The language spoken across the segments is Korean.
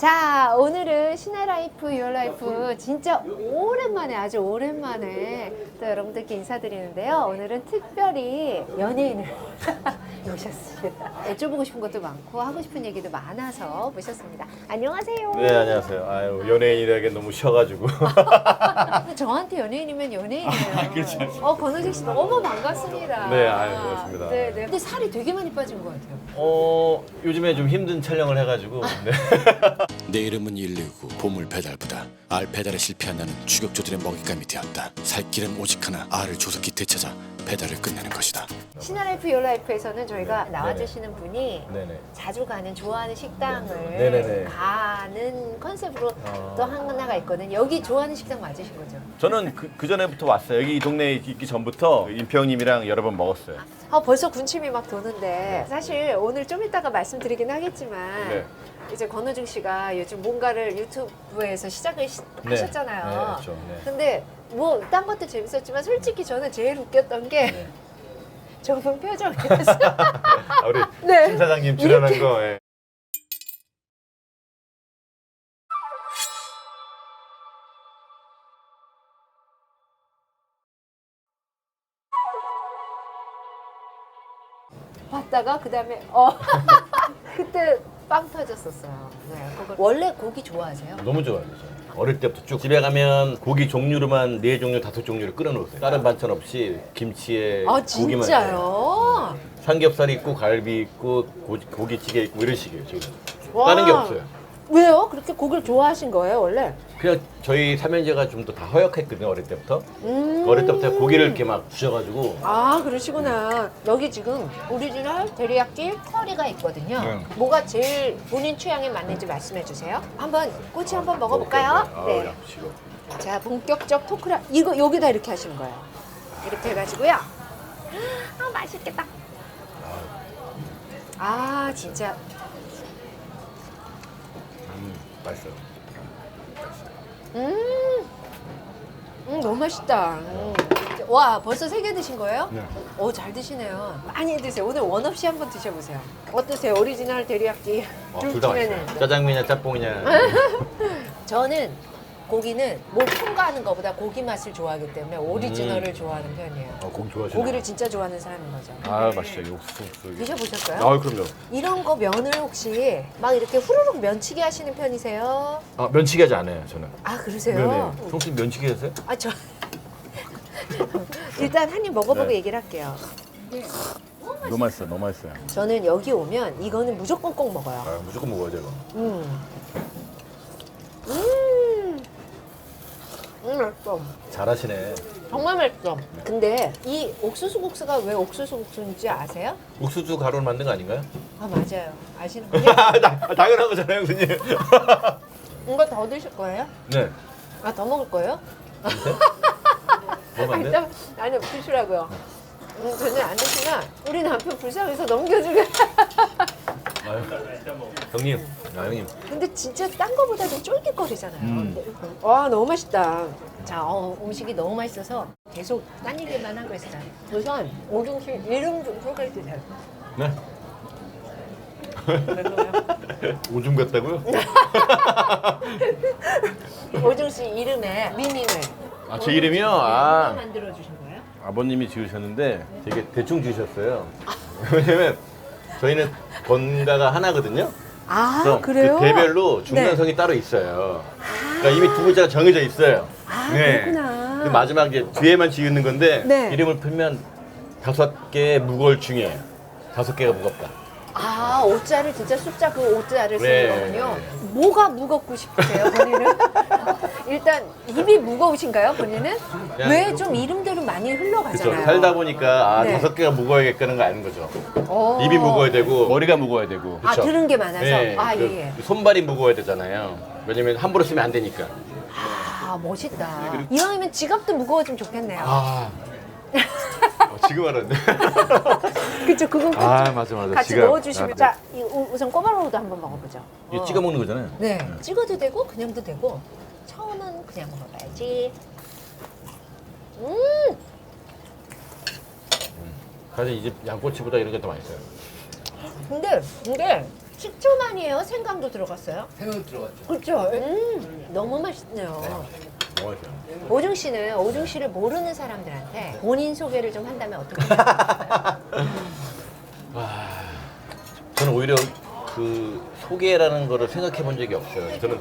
자, 오늘은 신의 라이프 유얼라이프 진짜 오랜만에 아주 오랜만에 또 여러분들께 인사드리는데요. 오늘은 특별히 연예인을 모셨습니다. 여쭤보고 싶은 것도 많고 하고 싶은 얘기도 많아서 모셨습니다. 안녕하세요. 네 안녕하세요. 아유 연예인이라기 너무 쉬어가지고 저한테 연예인이면 연예인이에요. 아, 그렇지 않습니다. 어, 권호식 씨 너무 반갑습니다. 네, 아유, 반갑습니다. 네, 네. 근데 살이 되게 많이 빠진 것 같아요. 어 요즘에 좀 힘든 촬영을 해가지고 네. 내 이름은 119 보물 배달부다. 알 배달에 실패한 나는 추격조들의 먹잇감이 되었다. 살 길은 오직 하나 알을 조속히 되찾아 배달을 끝내는 것이다. 신의라이프 유얼라이프에서는 저희가 네. 나와주시는 분이 네네. 자주 가는 좋아하는 식당을 네네네. 가는 컨셉으로 아. 또 하나가 있거든요. 여기 좋아하는 식당 맞으신 거죠? 저는 그, 그 전에부터 왔어요. 여기 이 동네에 있기 전부터 임평님이랑 여러 번 먹었어요. 아 벌써 군침이 막 도는데 사실 오늘 좀 이따가 말씀드리긴 하겠지만 네. 이제 권호중 씨가 요즘 뭔가를 유튜브에서 시작을 시- 네. 하셨잖아요. 네, 그렇죠. 네. 근데 뭐 딴 것도 재밌었지만 솔직히 저는 제일 웃겼던 게 네. 저분 표정이었어요. 아, 우리 네. 신 사장님 출연한 거. 예. 봤다가 그다음에 어 그때 빵 터졌었어요. 네, 그걸 원래 고기 좋아하세요? 너무 좋아요. 어릴 때부터 쭉 집에 가면 고기 종류로만 네 종류 다섯 종류를 끓여놓았어요. 다른 반찬 없이 김치에 아 고기만 진짜요? 삼겹살이 있고 갈비 있고 고, 고기찌개 있고 이런 식이에요 지금. 와. 다른 게 없어요. 왜요? 그렇게 고기를 좋아하신 거예요 원래? 그냥 저희 삼형제가 좀 더 다 허약했거든요 어릴 때부터. 음. 어릴 때부터 고기를 이렇게 막 주셔가지고 아 그러시구나. 여기 지금 오리지널 데리야끼 커리가 있거든요. 네. 뭐가 제일 본인 취향에 맞는지 말씀해 주세요. 한번 꼬치 한번 먹어볼까요? 네. 네. 자 본격적 토크라 이거 여기다 이렇게 하시는 거예요. 이렇게 해가지고요. 아 맛있겠다. 아 진짜 음, 맛있어요. 음, 음 너무 맛있다. 음. 와 벌써 세 개 드신 거예요? 네. 오 잘 드시네요. 많이 드세요. 오늘 원 없이 한번 드셔보세요. 어떠세요? 오리지널 데리야끼 어, 둘 둘다 맛있어요. 짜장면이냐 짬뽕이냐. 저는 고기는 뭘 첨가하는 것보다 고기 맛을 좋아하기 때문에 오리지널을 좋아하는 편이에요. 어, 고기 좋아하시네. 고기를 진짜 좋아하는 사람인 거죠. 아 맛있어요. 이 옥수수. 옥수수. 드셔보셨어요? 아 그럼요. 이런 거 면을 혹시 막 이렇게 후루룩 면치기 하시는 편이세요? 아 면치기 하지 않아요 저는. 아 그러세요? 네네. 혹시 면치기 하세요? 아 저 일단 한 입 먹어보고 네. 얘기를 할게요. 너무 맛있어요. 너무 맛있어요. 저는 여기 오면 이거는 무조건 꼭 먹어요. 아 무조건 먹어야죠 이거. 음. 음. 음, 맛있어. 잘하시네. 정말 맛있어. 근데 이 옥수수 국수가 왜 옥수수 국수인지 아세요? 옥수수 가루로 만든 거 아닌가요? 아, 맞아요. 아시는군요. 나- 당연한 거잖아요, 형수님. 이거 더 드실 거예요? 네. 아, 더 먹을 거예요? 먹으면 안 돼? 일단, 아니, 드시라고요. 음, 저는 안 드시면 우리 남편 불쌍해서 넘겨주게. 아유. 형님, 아 형님. 근데 진짜 딴 거보다 좀 쫄깃거리잖아요. 음. 와 너무 맛있다. 자 어, 음식이 너무 맛있어서 계속 딴 얘기만 하고 있어요. 우선 오중 씨 이름 좀 소개해 주세요. 네. 오줌 같다고요? 오중 씨 이름에 미닝을 아, 제 이름이요? 아. 만들어 주신 거예요? 아버님이 지으셨는데 되게 대충 지으셨어요. 왜냐면 저희는 번가가 하나거든요. 아 그래서 그 대별로 중간성이 따로 있어요. 그러니까 이미 두 글자가 정해져 있어요. 아, 그렇구나. 그 마지막 이제 뒤에만 지으는 건데 네. 이름을 풀면 다섯 개 무거울 중에 다섯 개가 무겁다. 아 오자를 진짜 숫자 그 오자를 쓰는 네. 거군요. 뭐가 무겁고 싶으세요 본인은? 일단 입이 무거우신가요 본인은? 왜 좀 이름대로 많이 그렇죠. 흘러가잖아요. 살다 보니까 아 네. 다섯 개가 무거워야겠다는 거 아는 거죠. 어. 입이 무거워야 되고 머리가 무거워야 되고. 아 그쵸? 들은 게 많아서. 네, 아그 예. 예. 손발이 무거워야 되잖아요. 왜냐면 함부로 쓰면 안 되니까. 아 멋있다. 이왕이면 지갑도 무거워지면 좋겠네요. 아. 어, 지금 알았네. 그쵸 그건 꼭 아 맞아 맞아. 같이 지갑. 넣어주시면. 아, 자 이, 우- 우선 꼬마로우도 한번 먹어보죠. 이거 어. 찍어 먹는 거잖아요. 네. 찍어도 되고 그냥도 되고 처음은 그냥 먹어봐야지. 음 사실 이 집 양꼬치보다 이런 게 더 맛있어요. 근데 근데 식초만이에요? 생강도 들어갔어요? 생각 들어갔죠. 그렇죠. 음, 너무 맛있네요. 먹어요. 오중 씨는 오중 씨를 모르는 사람들한테 본인 소개를 좀 한다면 어떻게 할까요? 저는 오히려 그 소개라는 거를 생각해 본 적이 없어요. 저는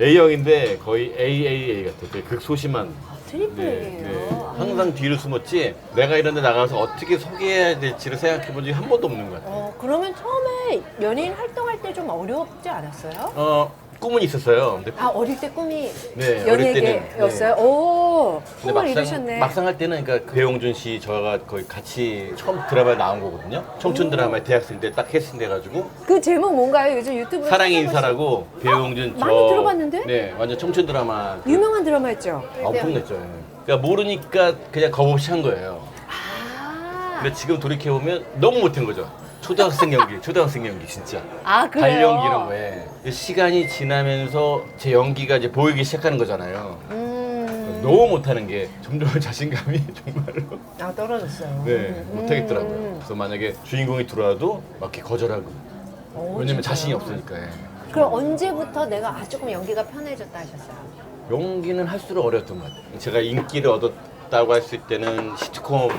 A형인데 거의 AAA 같아요. 되게 극소심한. 트리플이에요. 항상 뒤로 숨었지 내가 이런 데 나가서 어떻게 소개해야 될지를 생각해 본 적이 한 번도 없는 것 같아요. 어, 그러면 처음에 연예인 활동할 때 좀 어렵지 않았어요? 어, 꿈은 있었어요. 근데 아, 어릴 때 꿈이 네, 어릴 때는, 연예계였어요? 오, 근데 꿈을 이루셨네. 막상 할 때는 그러니까 배용준 씨 저가 거의 같이 처음 드라마에 나온 거거든요. 청춘 드라마에 대학생 때 딱 캐스팅 돼가지고 그 제목 뭔가요? 요즘 유튜브로 사랑의 인사라고 배용준 저 많이 들어봤는데? 네 완전 청춘 드라마 유명한 드라마였죠? 아, 엄청 냈죠. 예. 그러니까 모르니까 그냥 겁 없이 한 거예요. 아, 근데 지금 돌이켜 보면 너무 못한 거죠. 초등학생 연기, 초등학생 연기 진짜. 아 그래요? 발연기 이런 거에 시간이 지나면서 제 연기가 이제 보이기 시작하는 거잖아요. 음, 너무 못하는 게 점점 자신감이 정말로 아 떨어졌어요. 네 음. 못하겠더라고요. 그래서 만약에 주인공이 들어와도 막 이렇게 거절하고 오, 왜냐면 진짜요? 자신이 없으니까. 예. 그럼 언제부터 내가 아, 조금 연기가 편해졌다 하셨어요? 연기는 할수록 어려웠던 것 같아요. 제가 인기를 얻었다고 할 수 있는 시트콤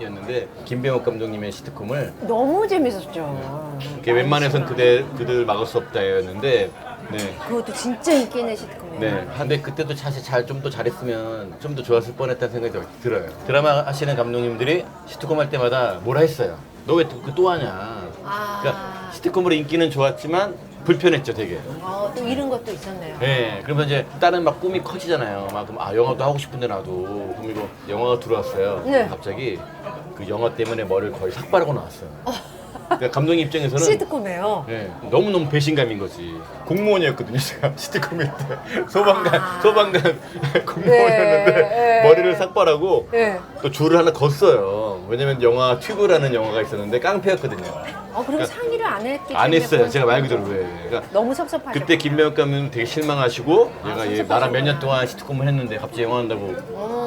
이었는데 김병욱 감독님의 시트콤을 너무 재밌었죠. 이렇게 웬만해선 그대 그들 막을 수 없다였는데 네. 그것도 진짜 인기 있는 시트콤이에요. 네. 근데 그때도 사실 잘 좀 더 잘했으면 좀 더 좋았을 뻔했다는 생각이 들어요. 드라마 하시는 감독님들이 시트콤 할 때마다 뭐라 했어요. 너 왜또또 하냐. 아. 그러니까 시트콤으로 인기는 좋았지만 불편했죠, 되게. 어, 또 이런 것도 있었네요. 네, 그러면 이제 다른 막 꿈이 커지잖아요. 막 그럼 아 영화도 하고 싶은데 나도 그럼 이거 영화가 들어왔어요. 네. 갑자기 그 영화 때문에 머리를 거의 삭발하고 나왔어요. 그러니까 감독님 입장에서는 시트콤이에요. 네, 너무 너무 배신감인 거지. 공무원이었거든요, 제가 시트콤일 때 소방관 아. 소방관 공무원이었는데 네. 머리를 삭발하고 네. 또 줄을 하나 걷어요. 왜냐면 영화 튜브라는 영화가 있었는데 깡패였거든요. 어, 그럼 상의를 안 했기 때문에 안 했어요. 그런 제가 말. 그대로 왜. 그러니까 너무 섭섭하죠. 그때 김명욱 감독님 되게 실망하시고 아, 얘가 얘 나랑 몇 년 동안 시트콤을 했는데 갑자기 영화 한다고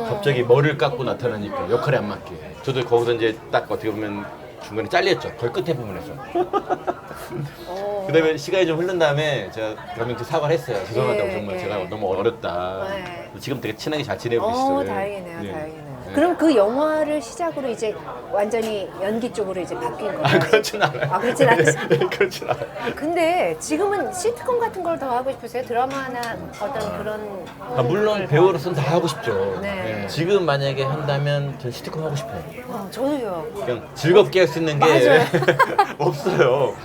갑자기 머리를 깎고 나타나니까 역할에 안 맞게 저도 거기서 이제 딱 어떻게 보면 중간에 잘렸죠 거의 끝에 부분에서 어. 그다음에 시간이 좀 흐른 다음에 제가 감독한테 사과를 했어요 죄송하다고 예, 정말 예. 제가 너무 어렸다 네. 지금 되게 친하게 잘 지내고 계시죠 어, 예. 다행이네요, 예. 다행이네요. 예. 그럼 그 영화를 시작으로 이제 완전히 연기 쪽으로 이제 바뀐 거예요? 아 그렇진 않아요 아, 그렇진 않으세요? 네, 그렇진 않아요 근데 지금은 시트콤 같은 걸 더 하고 싶으세요? 드라마나 어떤 그런 아, 물론 배우로서는 다 하고 싶죠 네. 예. 지금 만약에 한다면 전 시트콤 하고 싶어요 어, 저도요. 그냥 즐겁게 할 수 있는 게 맞아요. 없어요.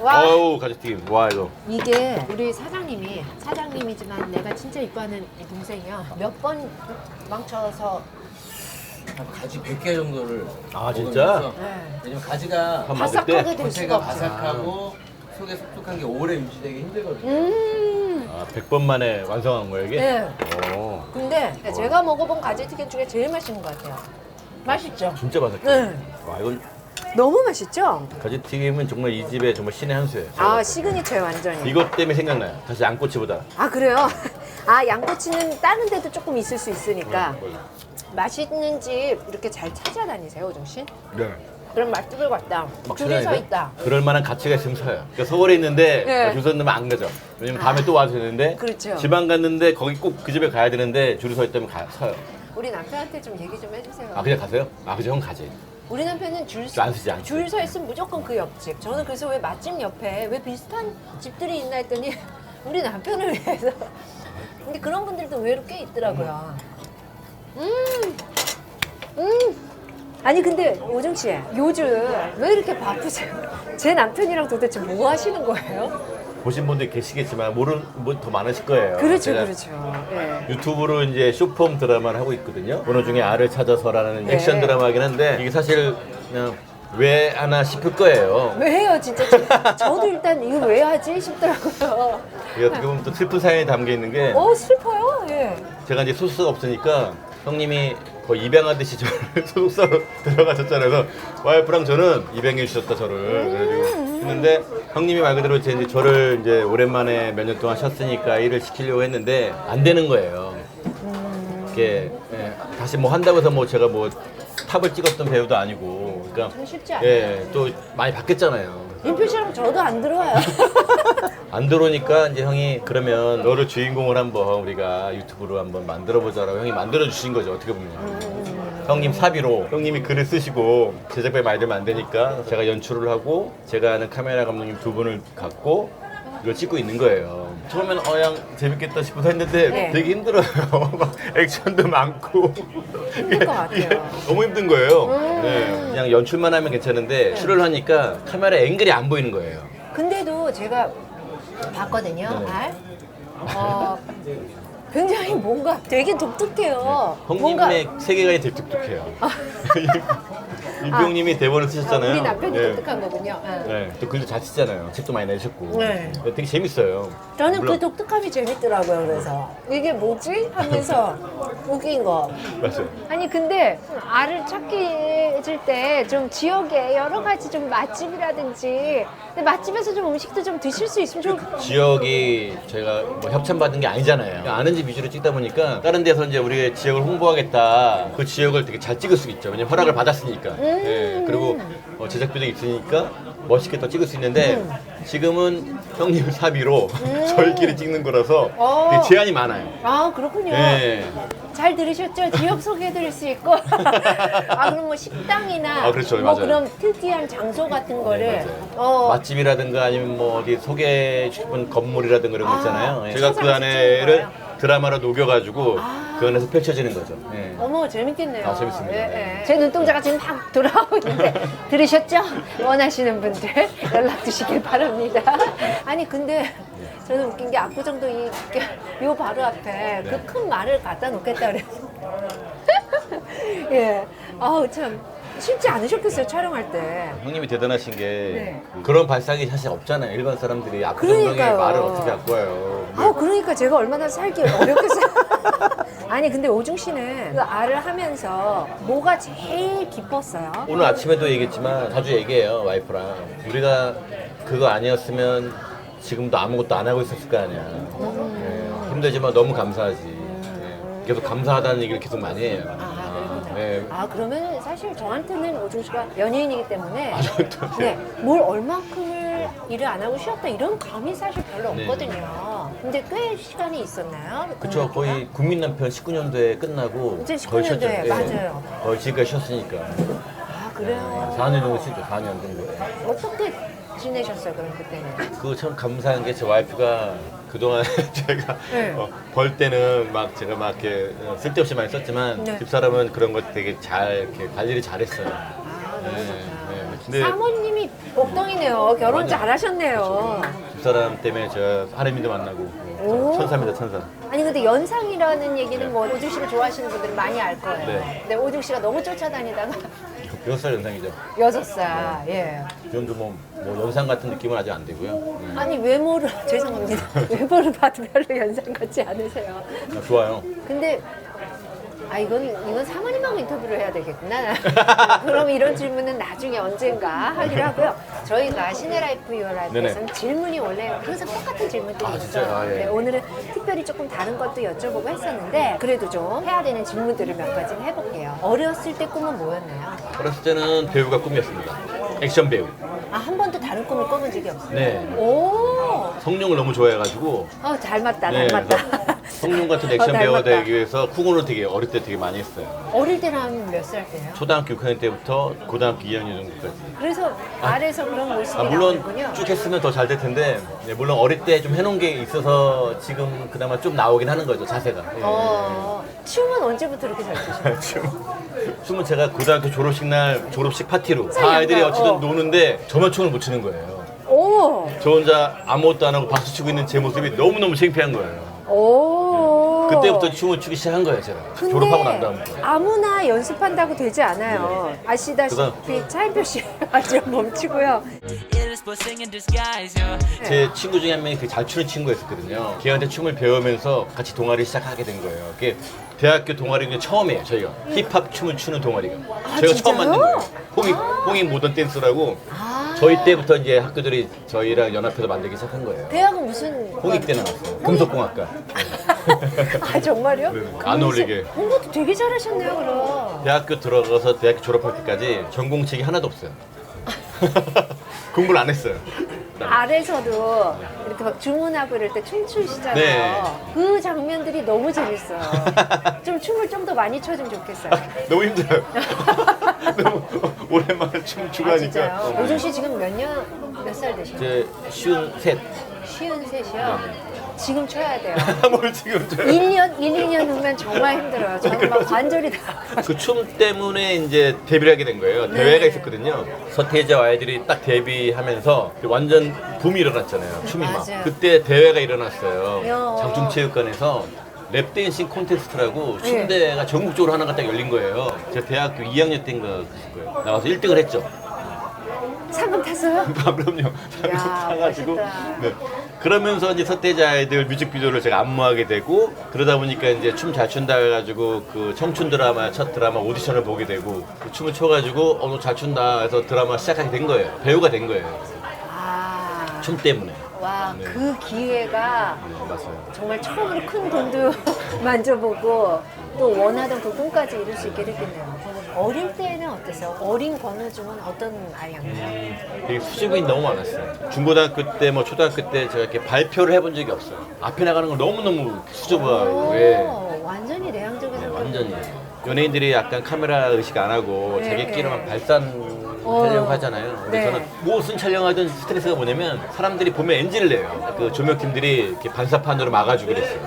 와 어우 가지튀김 와 이거. 이게 우리 사장님이 사장님이지만 내가 진짜 이뻐하는 동생이야. 몇 번 망쳐서 한 가지 100개 정도를 아, 진짜? 먹으면서 네. 왜냐면 가지가 밥 바삭하게? 될 수가 겉에가. 바삭하고 속에 촉촉한 게 오래 유지되기 힘들거든요. 음. 아 100번 만에 완성한 거야 이게? 네. 오 근데 제가 먹어본 가지튀김 중에 제일 맛있는 것 같아요. 맛있죠? 진짜 바삭해. 네. 와 이건 너무 맛있죠? 가지튀김은 정말 이 집의 정말 신의 한 수예요. 아. 시그니처예요 완전히. 이것 때문에 생각나요. 다시 양꼬치보다. 아 그래요? 아 양꼬치는 다른 데도 조금 있을 수 있으니까 네. 맛있는 집 이렇게 잘 찾아다니세요 오정 씨? 네. 그럼 맛집을 갔다 막 줄이 서? 있다. 그럴 만한 가치가 있으면 서요. 그러니까 서울에 있는데 네. 줄 서있는면 안 가죠. 왜냐면 다음에 또 와도 되는데 그렇죠. 지방 갔는데 거기 꼭 그 집에 가야 되는데 줄이 서 있다면 가, 서요. 우리 남편한테 좀 얘기 좀 해주세요. 아 그냥 가세요? 아 그죠 형 가지. 우리 남편은 줄안 쓰지, 안 쓰지. 줄서 있으면 무조건 그 옆집. 저는 그래서 왜 맛집 옆에 왜 비슷한 집들이 있나 했더니 우리 남편을 위해서. 근데 그런 분들도 의외로 꽤 있더라고요. 음, 음. 아니 근데 오정 씨 요즘 왜 이렇게 바쁘세요? 제 남편이랑 도대체 뭐 하시는 거예요? 보신 분들 계시겠지만 모르는 분 더 많으실 거예요. 그렇죠, 제가 그렇죠. 예. 유튜브로 이제 쇼폼 드라마를 하고 있거든요. 번호 중에 알을 찾아서라는 네. 액션 드라마긴 한데 이게 사실 그냥 왜 하나 싶을 거예요. 왜 해요, 진짜? 저- 저도 일단 이거 왜 하지 싶더라고요. 이게 어떻게 보면 또 슬픈 사연이 담겨 있는 게 어 슬퍼요. 예. 제가 이제 소스가 없으니까 형님이 거의 입양하듯이 저를 소속사로 들어가셨잖아요. 그래서 와이프랑 저는 입양해 주셨다 저를 그래가지고 했는데 형님이 말 그대로 제 이제 저를 이제 오랜만에 몇 년 동안 쉬었으니까 일을 시키려고 했는데 안 되는 거예요. 이게 예, 다시 뭐 한다고 해서 뭐 제가 뭐 탑을 찍었던 배우도 아니고 그러니까 좀 쉽지 않아요. 예, 또 많이 바뀌었잖아요. 씨랑 저도 안 들어와요. 안 들어오니까 이제 형이 그러면 너를 주인공을 한번 우리가 유튜브로 한번 만들어 보자라고 형이 만들어 주신 거죠 어떻게 보면 형님 사비로 형님이 글을 쓰시고 제작비에 많이 들면 안 되니까 제가 연출을 하고 제가 아는 카메라 감독님 두 분을 갖고 이걸 찍고 있는 거예요 처음에는 어양 재밌겠다 싶어서 했는데 네. 되게 힘들어요 막 액션도 많고 힘들 것 같아요. 너무 힘든 거예요 음. 네. 그냥 연출만 하면 괜찮은데 출을 하니까 카메라 앵글이 안 보이는 거예요 근데도 제가 봤거든요. 네. 알. 어, 굉장히 뭔가 되게 독특해요. 뭔가 형님의 세계관이 되게 독특해요. 이병님이 대본을 쓰셨잖아요. 아, 우리 남편이 네. 독특한 거군요. 예. 네, 또 글도 잘 쓰잖아요. 책도 많이 내셨고. 네. 되게 재밌어요. 저는 물론- 그 독특함이 재밌더라고요. 그래서 이게 뭐지 하면서 웃긴 거. 맞아요. 아니 근데 알을 찾기 때 좀 지역에 여러 가지 좀 맛집이라든지 근데 맛집에서 좀 음식도 좀 드실 수 있으면 좋을 것 같아요. 지역이 저희가 뭐 협찬받은 게 아니잖아요. 아는 집 위주로 찍다 보니까 다른 데서 이제 우리 지역을 홍보하겠다. 그 지역을 되게 잘 찍을 수 있죠. 왜냐면 허락을 받았으니까. 음. 예, 그리고 어, 제작비도 있으니까 멋있게 더 찍을 수 있는데 음. 지금은 형님 사비로 저희끼리 찍는 거라서 어. 되게 제한이 많아요. 아 그렇군요. 예. 잘 들으셨죠? 지역 소개해드릴 수 있고. 아 그럼 뭐 식당이나 아, 그렇죠. 뭐 맞아요. 그런 특이한 장소 같은 거를 네, 맞아요. 어, 맛집이라든가 아니면 뭐 어디 소개해 싶은 건물이라든가 이런 거 아, 있잖아요. 예. 네. 제가 그 안에를 거예요? 드라마로 녹여가지고 아. 그 안에서 펼쳐지는 거죠. 예. 어머 재밌겠네요. 아, 재밌습니다. 네. 제 눈동자가 지금 막 돌아오고 있는데 들으셨죠? 원하시는 분들 연락 주시길 바랍니다. 아니 근데 저는 웃긴 게 압구정도 이 요 바로 앞에 네. 그큰 말을 갖다 놓겠다 그래서 예, 아우 참 쉽지 않으셨겠어요 촬영할 때. 형님이 대단하신 게 네. 그런 발상이 사실 없잖아요. 일반 사람들이 그러니까요. 말을 어떻게 갖고 와요. 아 그러니까 제가 얼마나 살기 어렵겠어요. 아니 근데 오중 씨는 그 알을 하면서 뭐가 제일 기뻤어요? 오늘 아침에도 얘기했지만 자주 얘기해요 와이프랑 우리가 그거 아니었으면 지금도 아무것도 안 하고 있었을 거 아니야 음. 예, 힘들지만 너무 감사하지 예, 계속 감사하다는 얘기를 계속 많이 해요 아, 그렇구나. 예. 아, 그러면 사실 저한테는 오중 씨가 연예인이기 때문에 아, 네, 뭘 얼만큼을 일을 안 하고 쉬었다 이런 감이 사실 별로 네. 없거든요. 근데 꽤 시간이 있었나요? 그쵸 공백기가? 거의 국민 남편 19년도에 끝나고 이제 거의 19년도에, 쉬었죠. 예. 맞아요. 거의 지금까지 쉬었으니까 아 그래요. 4년 정도 쉬죠 4년 정도 어떻게 지내셨어요 그럼 그때는? 그거 참 감사한 게 제 와이프가 그동안 제가 네. 어, 벌 때는 막 제가 막 이렇게 어, 쓸데없이 많이 썼지만 네. 집사람은 그런 거 되게 잘 이렇게 관리를 잘했어요. 아 네. 네. 사모님이 복덩이네요. 결혼 맞아요. 잘하셨네요. 집사람 때문에 저 하래미도 만나고 오. 천사입니다 천사. 아니 근데 연상이라는 얘기는 뭐 오중 씨를 좋아하시는 분들은 많이 알 거예요. 네. 근데 오중 씨가 너무 쫓아다니다가 여섯 살 연상이죠. 여섯 살. 예. 이 정도 뭐, 뭐 연상 같은 느낌은 아직 안 되고요. 네. 아니 외모를 죄송합니다. 외모를 봐도 별로 연상 같지 않으세요. 아, 좋아요. 근데 아 이건 이건 사모님하고 인터뷰를 해야 되겠구나. 그럼 이런 질문은 나중에 언젠가 하기로 하고요. 저희가 시네라이프 유어라이프에서는 질문이 원래 항상 똑같은 질문들이 아, 있어요. 아, 예. 네, 오늘은 특별히 조금 다른 것도 여쭤보고 했었는데 그래도 좀 해야 되는 질문들을 몇 가지 해볼게요. 어렸을 때 꿈은 뭐였나요? 어렸을 때는 배우가 꿈이었습니다. 액션 배우. 아 한 번도 다른 꿈을 꿔본 적이 없어요. 네. 오, 성룡을 너무 좋아해가지고 어, 잘 맞다, 네, 잘 맞다. 성룡 같은 어, 액션 배우가 닮았다. 되기 위해서 쿵으로 되게 어릴 때 되게 많이 했어요. 어릴 때는 몇살 때요? 초등학교 6학년 때부터 고등학교 2학년 정도까지. 그래서 아래서 그런 모습이 아, 물론 나오는군요. 쭉 했으면 더 잘 될 텐데, 네, 물론 어릴 때 좀 해놓은 게 있어서 지금 그나마 좀 나오긴 하는 거죠, 자세가. 예. 어, 춤은 언제부터 이렇게 잘? 춤, 춤은 제가 고등학교 졸업식 날 졸업식 파티로 다 아이들이 어찌든 어. 노는데 저만 춤을 못 추는 거예요. 오, 저 혼자 아무것도 안 하고 박수 치고 있는 제 모습이 너무너무 창피한 거예요. 오. 그때부터 춤을 추기 시작한 거예요, 제가. 근데 졸업하고 난 다음부터. 아무나 연습한다고 되지 않아요. 아시다시피 차인표 씨 완전 멈추고요. Illest blessing in disguise, yo. 제 친구 중에 한 명이 되게 잘 추는 친구가 있었거든요. 걔한테 춤을 배우면서 같이 동아리 시작하게 된 거예요. 그게 대학교 동아리 중에 처음이에요, 저희가. 힙합 춤을 추는 동아리가. 저희가 처음 진짜요? 만든 거예요. 홍익, 홍익 모던 댄스라고. 아. 저희 때부터 이제 학교들이 저희랑 연합해서 만들기 시작한 거예요. 대학은 무슨 홍익 때 나왔어요. 금속공학과. 아 정말요? 네, 안 어울리게. 공부도 되게 잘하셨네요, 그럼. 대학교 들어가서 대학교 졸업할 때까지 전공책이 하나도 없어요. 공부를 안 했어요. 아래서도 이렇게 막 주문하고 이럴 때 춤추시잖아요. 네. 그 장면들이 너무 재밌어요. 좀 춤을 좀 더 많이 춰주면 좋겠어요. 너무 힘들어요. 너무 오랜만에 춤 추고 아, 하니까. 진짜요? 어. 오준 씨 지금 몇 년, 몇 살 되시나요? 이제 쉬운 셋. 쉬운 셋이요? 지금 쳐야 돼요. 뭘 지금 저 1년, 1, 2년 후면 정말 힘들어요. 저는 막 관절이 다. 그 춤 때문에 이제 데뷔를 하게 된 거예요. 네. 대회가 있었거든요. 서태지와 아이들이 딱 데뷔하면서 완전 붐이 일어났잖아요. 춤이 막. 맞아요. 그때 대회가 일어났어요. 야. 장충체육관에서 랩댄싱 콘테스트라고 네. 춤대회가 전국적으로 하나가 딱 열린 거예요. 제가 대학교 2학년 때인가 그랬을 거예요. 나가서 1등을 했죠. 상금 탔어요? 아, 그럼요. 야, 사가지고. 멋있다. 네. 그러면서 이제 서태지 아이들 뮤직비디오를 제가 안무하게 되고 그러다 보니까 이제 춤 잘 춘다 해가지고 그 청춘 드라마 첫 드라마 오디션을 보게 되고 그 춤을 춰가지고 어너잘 춘다 해서 드라마 시작하게 된 거예요. 배우가 된 거예요. 아. 춤 때문에. 와, 네. 그 기회가 네, 맞아요. 정말 처음으로 큰 돈도 만져보고 또 원하던 그 꿈까지 이룰 수 있게 됐겠네요. 어릴 때는 어땠어요? 어린 권호중은 어떤 아이였나요? 되게 수줍음이 너무 많았어요. 중고등학교 때, 뭐 초등학교 때 제가 이렇게 발표를 해본 적이 없어요. 앞에 나가는 걸 너무너무 수줍어하고. 예. 오, 완전히 내향적인 성격. 완전히 연예인들이 약간 카메라 의식 안 하고 네. 자기끼리만 발산 어. 하려고 하잖아요. 근데 네. 저는 무엇은 촬영하든 스트레스가 뭐냐면 사람들이 보면 NG를 내요. 그 조명팀들이 이렇게 반사판으로 막아주고 그랬어요.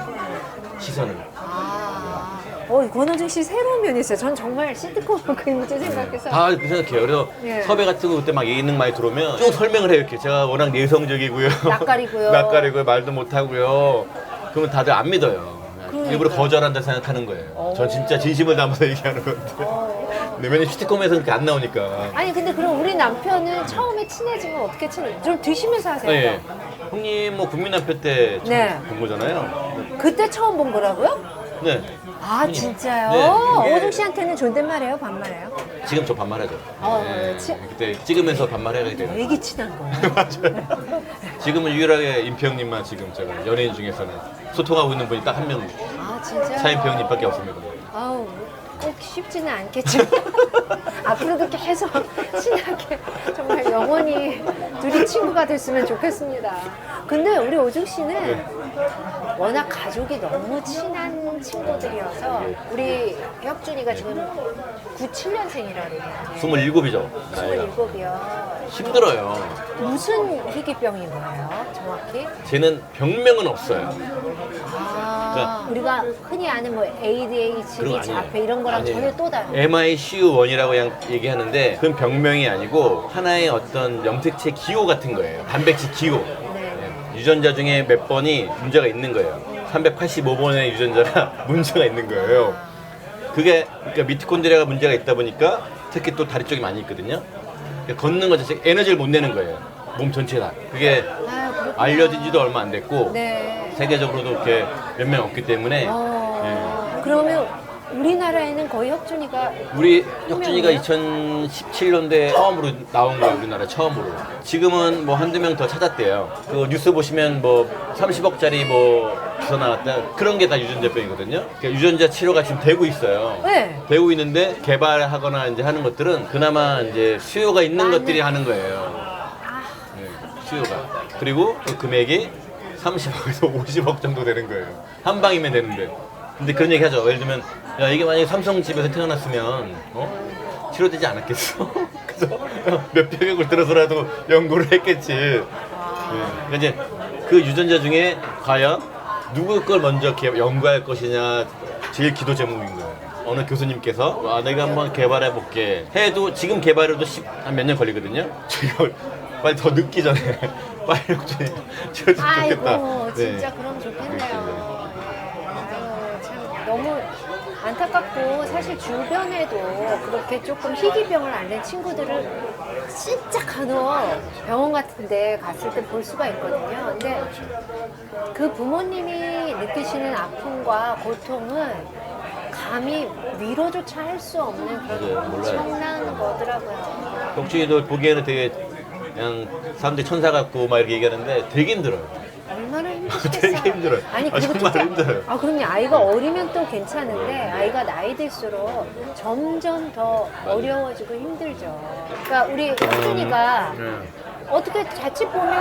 시선을. 아, 어, 권호중 씨 새로운 면이 있어요. 전 정말 시트콤 그 이미지 생각해서. 다 그렇게 생각해요. 그래서 예. 섭외 같은 거 그때 막 예능 많이 들어오면 쭉 설명을 해요. 이렇게 제가 워낙 내성적이고요. 낯가리고요. 낯가리고요. 말도 못하고요. 그러면 다들 안 믿어요. 일부러. 거절한다 생각하는 거예요. 전 진짜 진심을 담아서 얘기하는 건데. 어. 네, 왜냐면 시트콤에서 그렇게 안 나오니까. 아니 근데 그럼 우리 남편은 처음에 친해지면 어떻게 친해? 좀 드시면서 하세요. 네. 형님 뭐 국민 남표 때 처음 네. 본 거잖아요. 그때 처음 본 거라고요? 네. 아 형님. 진짜요? 네, 이게 오중 씨한테는 존댓말해요, 반말해요? 지금 저 반말하죠. 어, 네. 치- 그때 찍으면서 반말해야 돼요. 되게 친한 거예요. 맞아요. 지금은 유일하게 임표 형님만 지금 제가 연예인 중에서는 소통하고 있는 분이 딱 한 명 아 진짜. 차임표 형님밖에 없습니다. 아우 꼭 쉽지는 않겠죠. 앞으로도 계속 친하게 정말 영원히 둘이 친구가 됐으면 좋겠습니다. 근데 우리 오중 씨는 네. 워낙 가족이 너무 친한 친구들이어서 우리 혁준이가 지금 97년생이라는 27이죠. 나이가. 27이요. 힘들어요. 무슨 희귀병인 거예요, 정확히? 쟤는 병명은 없어요. 아, 우리가 흔히 아는 뭐 ADHD, 그런 거 아니에요. 자폐 이런 거랑 아니에요. 전혀 또 다른. MICU1이라고 그냥 얘기하는데 그건 병명이 아니고 하나의 어떤 염색체 기호 같은 거예요. 단백질 기호. 네. 유전자 중에 몇 번이 문제가 있는 거예요. 385번의 유전자가 문제가 있는 거예요. 그게 그러니까 미토콘드리아가 문제가 있다 보니까 특히 또 다리 쪽이 많이 있거든요. 그러니까 걷는 것 자체 에너지를 못 내는 거예요. 몸 전체 다. 그게 아. 알려진 지도 얼마 안 됐고 네. 세계적으로 도 이렇게 몇 명 없기 때문에 어, 그러면 우리나라에는 거의 혁준이가 우리 혁준이가 명이에요? 2017년도에 처음으로 나온 거예요, 우리나라 처음으로. 지금은 뭐 한두 명 더 찾았대요. 그 뉴스 보시면 뭐 30억짜리 뭐 주사 나왔다. 그런 게 다 유전자병이거든요. 그러니까 유전자 치료가 지금 되고 있어요. 네. 되고 있는데 개발하거나 이제 하는 것들은 그나마 이제 수요가 있는 것들이 하는 거예요. 네, 수요가. 그리고 그 금액이 30억에서 50억 정도 되는 거예요. 한 방이면 되는데. 근데 그런 얘기 하죠. 예를 들면, 야, 이게 만약에 삼성 집에서 태어났으면, 어? 치료되지 않았겠어? 그래서 몇백억을 들어서라도 연구를 했겠지. 네. 그러니까 이제 그 유전자 중에 과연 누구 걸 먼저 개- 연구할 것이냐 제일 기도 제목인 거예요. 어느 교수님께서 아, 내가 한번 개발해 볼게 해도 지금 개발해도 한 몇 년 걸리거든요. 저희가 빨리 더 늦기 전에 빨리 좀 치료됐으면 좋겠다. 아이고 네. 진짜 그럼 좋겠네요. 아유 참 너무 안타깝고 사실 주변에도 그렇게 조금 희귀병을 앓는 친구들을 진짜 간혹 병원 같은데 갔을 때 볼 수가 있거든요. 근데 그 부모님이 느끼시는 아픔과 고통은 감히 위로조차 할 수 없는 맞아요. 그런 몰라요. 엄청난 거더라고요. 혁준이도 보기에는 되게 그냥 사람들이 천사 같고 막 이렇게 얘기하는데 되게 힘들어요. 되게 힘들어요. 아니 아, 그리고 정말 특히- 힘들어요. 아 그럼요. 아이가 어리면 또 괜찮은데 아이가 나이 들수록 점점 더 어려워지고 힘들죠. 그러니까 우리 혜준이가 네. 어떻게 자칫 보면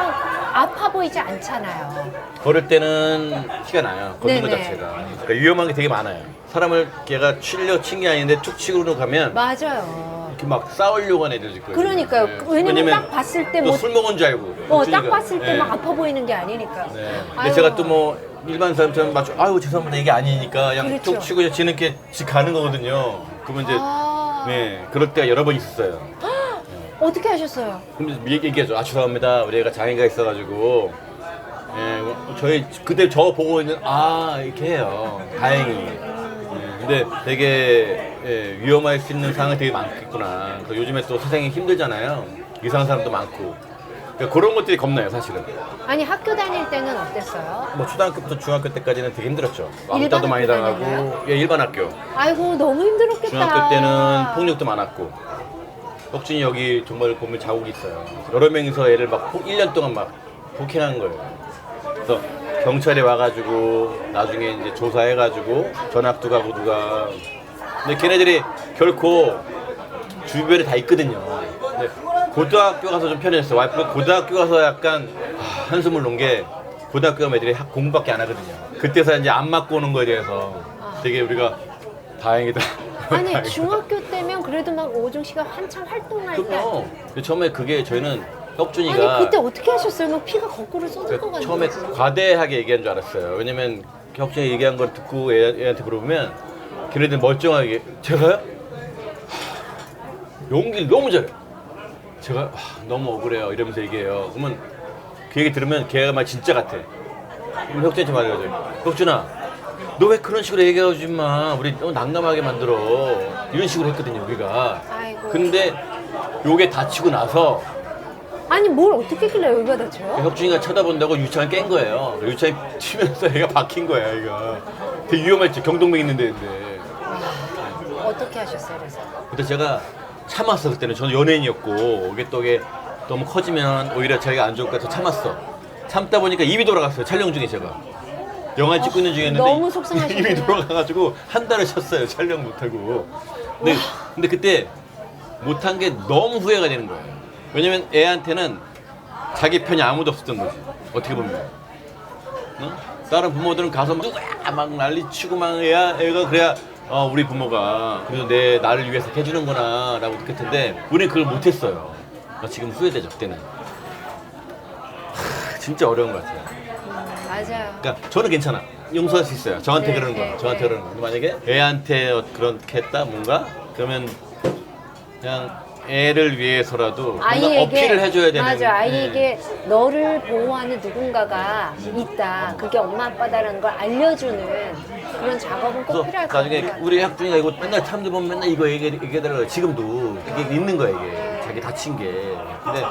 아파 보이지 않잖아요. 걸을 때는 티가 나요. 걷는 것 네네. 자체가. 그러니까 위험한 게 되게 많아요. 사람을 걔가 치려 친 게 아닌데 툭 치고 가면 맞아요. 이렇게 막 싸우려고 하는 애들 있거든요. 그러니까요. 네. 왜냐면 딱 봤을 때 뭐- 또술 먹은 줄 알고. 어, 딱 혁준이가. 봤을 때 네. 막 아파 보이는 게 아니니까. 네. 근데 아유. 제가 또 뭐 일반 사람처럼 맞죠. 아유 죄송합니다 이게 아니니까 그냥 그렇죠. 툭 치고 지는 게 지 가는 거거든요. 그러면 이제 아. 네 그럴 때가 여러 번 있었어요. 어떻게 하셨어요? 그럼 이제 얘기하죠. 아 죄송합니다. 우리 애가 장애가 있어가지고 예, 뭐 저희 그때 저 보고 있는 아 이렇게 해요. 다행히. 예, 근데 되게 예, 위험할 수 있는 상황이 되게 많겠구나. 그 요즘에 또 세상이 힘들잖아요. 이상한 사람도 많고. 그러니까 그런 것들이 겁나요, 사실은. 아니 학교 다닐 때는 어땠어요? 뭐 초등학교부터 중학교 때까지는 되게 힘들었죠. 일반 왕따도 많이 학교 당하고? 예, 일반 학교. 아이고 너무 힘들었겠다. 중학교 때는 폭력도 많았고 혁준이 여기 정말 보면 자국이 있어요 여러 명이서 애를 막 폭- 1년 동안 막 폭행한 거예요 그래서 경찰에 와가지고 나중에 이제 조사해가지고 전학도 가고 누가 근데 걔네들이 결코 주변에 다 있거든요 근데 고등학교 가서 좀 편했어 와이프가 고등학교 가서 약간 하, 한숨을 놓은 게 고등학교 가면 애들이 학- 공부밖에 안 하거든요 그때서 이제 안 맞고 오는 거에 대해서 되게 우리가 다행이다 아니 다행이다. 중학교 때면 그래도 막 오중 씨가 한창 활동할 때. 그럼요. 근데 처음에 그게 저희는 혁준이가 아니 그때 어떻게 하셨어요? 막 피가 거꾸로 쏟을 것그 같은데. 처음에 과대하게 얘기한 줄 알았어요. 왜냐면 혁준이 얘기한 걸 듣고 애, 애한테 물어보면 걔네들 멀쩡하게 제가요? 하, 용기를 너무 잘해. 제가 하, 너무 억울해요. 이러면서 얘기해요. 그러면 그 얘기 들으면 걔가 막 진짜 같아. 그럼 혁준한테 말해가지고 혁준아 너 왜 그런 식으로 얘기하지 마. 우리 너무 난감하게 만들어. 이런 식으로 했거든요, 우리가. 아이고. 근데 요게 다치고 나서 아니 뭘 어떻게 길래 여기가 다쳐요? 혁준이가 쳐다본다고 유치원 깬 거예요. 유치원 튀면서 애가 박힌 거야, 얘가. 되게 위험했죠. 경동맥 있는데, 근데. 어떻게 하셨어요? 그래서 근데 제가 참았어, 그때는. 저는 연예인이었고, 이게 또 이게 너무 커지면 오히려 자기가 안 좋을 것 같아서 참았어. 참다 보니까 입이 돌아갔어요, 촬영 중에 제가. 영화 찍고 있는 중이었는데. 너무 이- 속상하셨구나. 입이 돌아가가지고 한 달을 쉬었어요, 촬영 못하고. 근데, 근데 그때 못한 게 너무 후회가 되는 거예요. 왜냐면 애한테는 자기 편이 아무도 없었던 거지. 어떻게 보면. 어? 다른 부모들은 가서 막, 누가 막 난리 치고 막 애야, 애가 그래야 어, 우리 부모가 그래도 내 나를 위해서 해주는구나 라고 느낄 텐데 우리는 그걸 못했어요. 나 지금 후회되죠 그때는. 하, 진짜 어려운 것 같아요. 음, 맞아요. 그러니까 저는 괜찮아. 용서할 수 있어요. 저한테 네, 그러는 거, 네, 저한테 네. 그러는 거. 근데 만약에 애한테 어- 그렇게 했다 뭔가 그러면 그냥 애를 위해서라도 뭔가 아이에게 어필을 해줘야 되는. 맞아 네. 아이에게 너를 보호하는 누군가가 있다 그게 엄마 아빠다라는 걸 알려주는 그런 작업은 꼭 그래서 필요할 것 나중에 같아요 우리 학중이가 이거 맨날 참들 보면 맨날 이거 얘기 얘기하더라고요. 지금도 이게 있는 거야 이게 자기 다친 게. 근데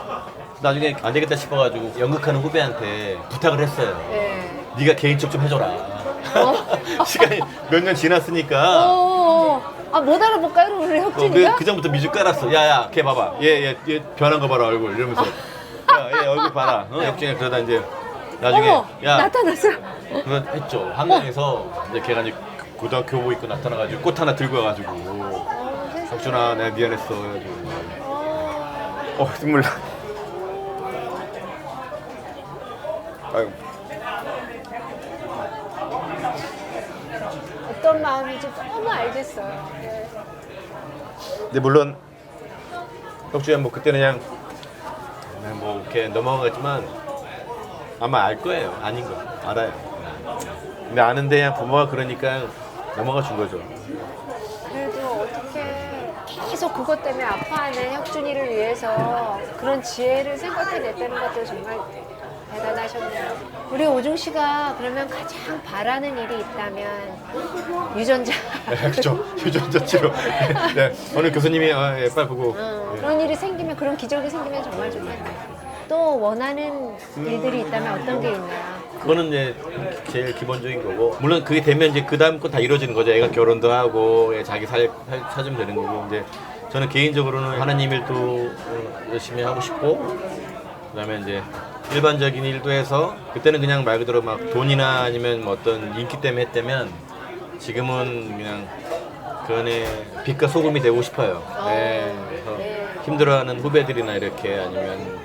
나중에 안 되겠다 싶어가지고 연극하는 후배한테 부탁을 했어요. 네. 네가 개인적 좀 해줘라. 시간이 몇 년 지났으니까. 어, 아못 알아볼까요 우리 어, 혁준이가? 그, 그 전부터 미주 깔았어. 야야, 걔 봐봐. 얘, 얘, 얘 변한 거 봐라 얼굴 이러면서. 야, 얘 얼굴 봐라. 어, 역중에 그러다 이제 나중에 어머 야, 나타났어요 그런 했죠. 한강에서 이제 걔가 이제 고등학교 교복 입고 나타나가지고 꽃 하나 들고 와가지고 어. 석준아 내가 미안했어. 해가지고. 어 눈물 나. 아유. 어떤 마음인지 너무 알겠어요 네. 근데 물론 혁주야 뭐 그때는 그냥 그냥 뭐 이렇게 넘어가겠지만 아마 알 거예요. 아닌 거 알아요. 근데 아는데 그냥 부모가 그러니까 넘어가 준 거죠. 그래도 어떻게 계속 그것 때문에 아파하는 혁준이를 위해서 그런 지혜를 생각해냈다는 것도 정말 대단하셨네요. 우리 오중 씨가 그러면 가장 바라는 일이 있다면 유전자. 네, 그렇죠. 유전자 치료. 네, 오늘 교수님이 어, 예, 빨리 보고. 어, 예. 그런 일이 생기면 그런 기적이 생기면 정말 좋겠네요. 또 원하는 일들이 있다면 어떤 게 있나요? 그거는 이제 제일 기본적인 거고 물론 그게 되면 이제 그 다음 건 다 이루어지는 거죠. 애가 결혼도 하고 애 자기 살, 살 찾으면 되는 거고 이제 저는 개인적으로는 하나님 일도 어, 열심히 하고 싶고 그다음에 이제 일반적인 일도 해서 그때는 그냥 말 그대로 막 돈이나 아니면 뭐 어떤 인기 때문에 했다면 지금은 그냥 그 안에 빛과 소금이 되고 싶어요. 네, 그래서 네. 힘들어하는 후배들이나 이렇게 아니면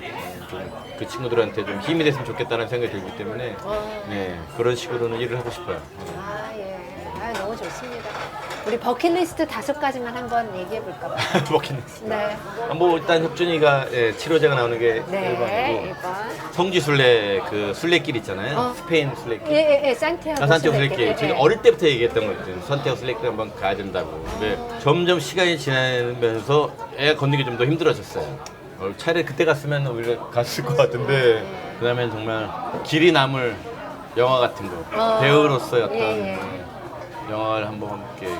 좀 그 친구들한테 좀 힘이 됐으면 좋겠다는 생각이 들기 때문에 어. 네, 그런 식으로는 일을 하고 싶어요. 아, 예. 아, 너무 좋습니다. 우리 버킷리스트 다섯 가지만 한번 얘기해 볼까 봐요. 했습니다. 네. 아, 뭐 일단 혁준이가 예, 치료제가 나오는 게 네, 1번이고 1번. 성지 순례 그 순례길 있잖아요. 어. 스페인 순례길. 예, 예, 예, 산티아고. 아, 산티아고 순례길. 순례길. 예, 제가 예. 어릴 때부터 얘기했던 거 있거든요. 산티아고 순례길 한번 가야 된다고. 근데 점점 시간이 지나면서 애가 걷는 게 좀 더 힘들어졌어요. 어, 차라리 그때 갔으면 오히려 갔을 것 같은데 그다음엔 정말 길이 남을 영화 같은 거 어. 배우로서의 어떤 예, 예. 영화를 한번 이렇게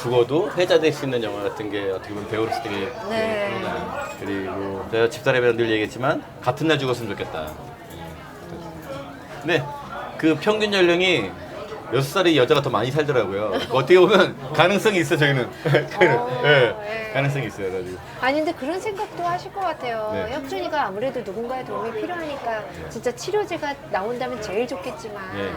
죽어도 회자될 수 있는 영화 같은 게 어떻게 보면 배우로서 되게 네. 예쁩니다. 그리고 제가 집사람이랑 늘 얘기했지만 같은 날 죽었으면 좋겠다. 근데 그 평균 연령이 여섯 살의 여자가 더 많이 살더라고요. 어떻게 보면 가능성이 있어 저희는. 저희는. 어, 예, 예. 가능성이 있어요. 가지고. 아니 근데 그런 생각도 하실 것 같아요. 네. 혁준이가 아무래도 누군가의 도움이 필요하니까 진짜 치료제가 나온다면 제일 좋겠지만 네.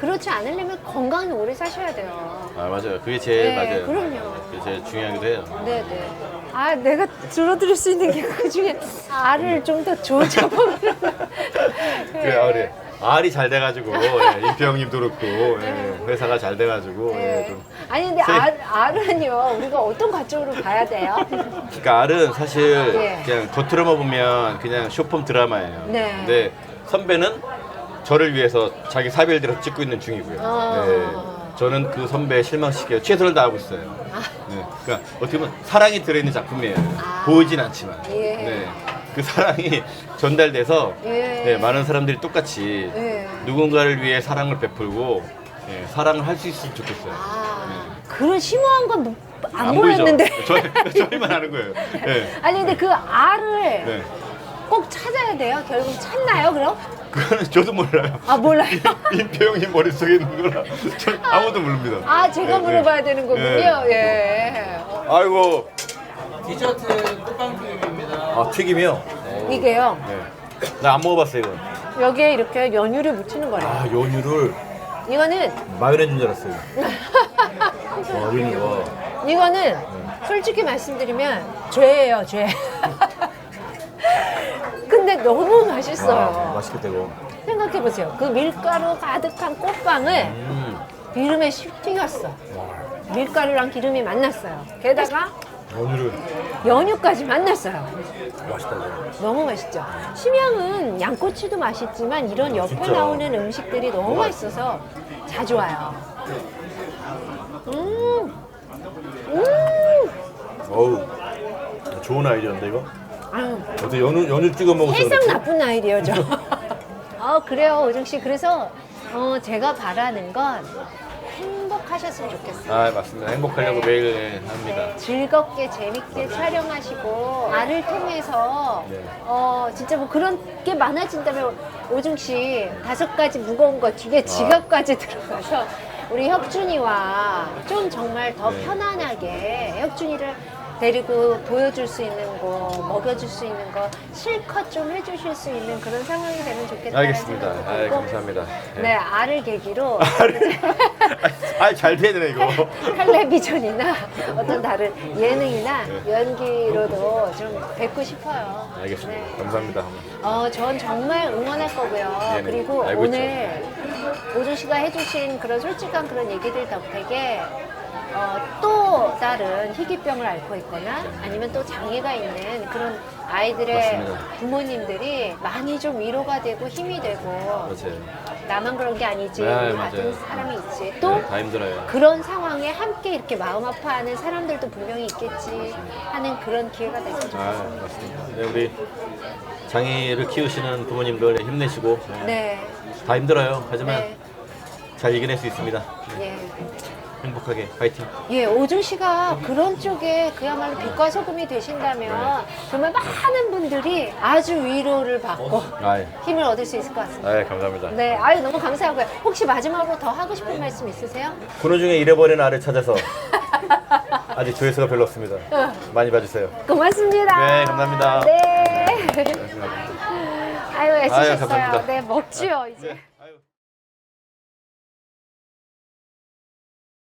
그렇지 않으려면 건강히 오래 사셔야 돼요. 아 맞아요. 그게 제일 네, 맞아요. 그럼요. 그게 제일 중요하기도 해요. 네네. 아 내가 줄어들 수 있는 게 그 중에 알을 좀 더 조잡으면. 그래, 아, 그래. 알이 잘 돼가지고 예, 임표 형님도 그렇고 예, 회사가 잘 돼가지고 예, 네. 좀 아니 근데 세- 알, 알은요 우리가 어떤 관점으로 봐야 돼요? 그러니까 알은 사실 예. 그냥 겉으로만 보면 그냥 쇼폼 드라마예요. 네. 근데 선배는 저를 위해서 자기 사비를 들여서 찍고 있는 중이고요. 아. 네. 저는 그 선배의 실망시켜요. 최선을 다하고 있어요. 네. 그러니까 어떻게 보면 사랑이 들어있는 작품이에요. 아. 보이진 않지만. 예. 네. 그 사랑이 전달돼서 예. 네, 많은 사람들이 똑같이 예. 누군가를 위해 사랑을 베풀고 예, 사랑을 할 수 있으면 좋겠어요. 아 그런 심오한 건안 네. 보이죠? 보였는데. 저희, 저희만 아는 거예요. 네. 아니 근데 그 알을 네. 꼭 찾아야 돼요. 결국 찾나요 그럼? 그거는 저도 몰라요. 아 몰라요. 임표 형님 머릿속에 있는 거라 저 아무도 모릅니다. 아 제가 네, 물어봐야 네. 되는 거군요. 예. 어, 아이고. 디저트 튀김입니다. 아 튀김이요? 이게요. 네. 나 안 먹어봤어요 이거. 여기에 이렇게 연유를 묻히는 거래요. 아 연유를 이거는 마요네즈인 줄 알았어요. 와 이거 와. 이거는 솔직히 말씀드리면 죄예요 죄. 근데 너무 맛있어요. 와, 맛있겠다 이거. 생각해 보세요. 그 밀가루 가득한 꽃빵을 음. 기름에 슉 튀겼어. 밀가루랑 기름이 만났어요. 게다가 연유를 연유까지 만났어요. 맛있다 이거. 너무 맛있죠. 심양은 양꼬치도 맛있지만 이런 옆에 진짜. 나오는 음식들이 너무 맛있어서 자주 와요. 음, 음, 어우 좋은 아이디어인데 이거. 아유, 어떻게 연유 연유 찍어 수 세상 나쁜 아이디어죠. 아 그래요, 오정 씨. 그래서 어, 제가 바라는 건 행복하셨으면 좋겠어요. 아 맞습니다. 행복하려고 네. 매일 예, 합니다. 즐겁게 재밌게 촬영하시고 나를 통해서 네. 어 진짜 뭐 그런 게 많아진다면 오중 씨 다섯 가지 무거운 것 아. 중에 지갑까지 들어가서 우리 혁준이와 좀 정말 더 네. 편안하게 혁준이를 데리고 보여줄 수 있는 거, 먹여줄 수 있는 거 실컷 좀 해주실 수 있는 그런 상황이 되면 좋겠다. 알겠습니다. 아 감사합니다. 네, 알을 계기로 아잘 돼야 되네 이거. 텔레비전이나 어떤 다른 예능이나 연기로도 좀 뵙고 싶어요. 네. 알겠습니다. 네. 감사합니다. 어, 전 정말 응원할 거고요. 네네, 그리고 알고 오늘 오준 씨가 해주신 그런 솔직한 그런 얘기들 덕택에 어, 또 다른 희귀병을 앓고 있거나 아니면 또 장애가 있는 그런 아이들의 네. 맞습니다. 부모님들이 많이 좀 위로가 되고 힘이 되고 맞아요. 나만 그런 게 아니지 네, 우리 맞아요. 같은 사람이 있지 또 네, 다 힘들어요. 그런 상황에 함께 이렇게 마음 아파하는 사람들도 분명히 있겠지 하는 그런 기회가 됐으면 아 좋겠습니다. 맞습니다. 네, 우리 장애를 키우시는 부모님들 힘내시고 네, 네. 다 힘들어요. 하지만 네. 잘 이겨낼 수 있습니다. 예. 행복하게 파이팅. 예, 오준 씨가 그런 쪽에 그야말로 빛과 소금이 되신다면 네. 정말 많은 분들이 아주 위로를 받고 아, 예. 힘을 얻을 수 있을 것 같습니다. 아, 예, 감사합니다. 네, 아유 너무 감사하고요. 혹시 마지막으로 더 하고 싶은 말씀 있으세요? 군호 중에 잃어버린 알을 찾아서 아직 조회수가 별로 없습니다. 많이 봐주세요. 고맙습니다. 네, 감사합니다. 네. 아유 애쓰셨어요. 감사합니다. 네 먹지요 이제.